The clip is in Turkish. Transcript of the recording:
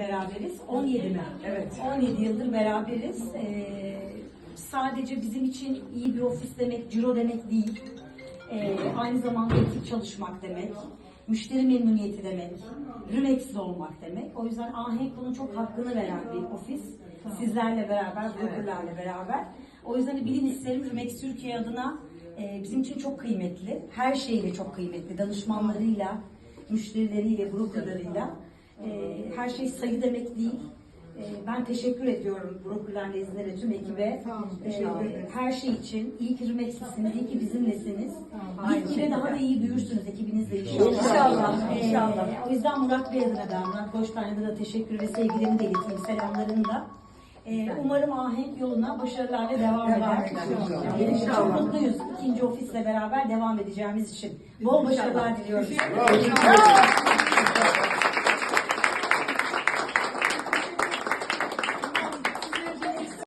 beraberiz. 17 mi? Evet. 17 yıldır beraberiz. Ee, sadece bizim için iyi bir ofis demek, ciro demek değil. Ee, aynı zamanda ekip çalışmak demek. Müşteri memnuniyeti demek. Rümex'li olmak demek. O yüzden Ahenk bunun çok hakkını veren bir ofis. Sizlerle beraber, brokerlarla beraber. O yüzden de bilin isterim Rümex Türkiye adına e, bizim için çok kıymetli. Her şeyle çok kıymetli. Danışmanlarıyla, müşterileriyle, brokerlarıyla. E, her şey sayı demek değil. E, ben teşekkür ediyorum brokerlar nezdinde tüm ekibe. Sağ olun, E, her şey için. İyi ki Rümex'lisiniz, iyi ki bizimlesiniz. Aynı Gitgide daha da iyi büyürsünüz ekibinizle inşallah. İnşallah, E, inşallah. o yüzden Murat Bey adına da, Murat Koçtan'da da teşekkür ve sevgilerimi de ileteyim, selamlarını da. Umarım ahenk yoluna başarılarla devam, eder. İnşallah. Çok mutluyuz ikinci ofisle beraber devam edeceğimiz için. Bol başarılar diliyoruz.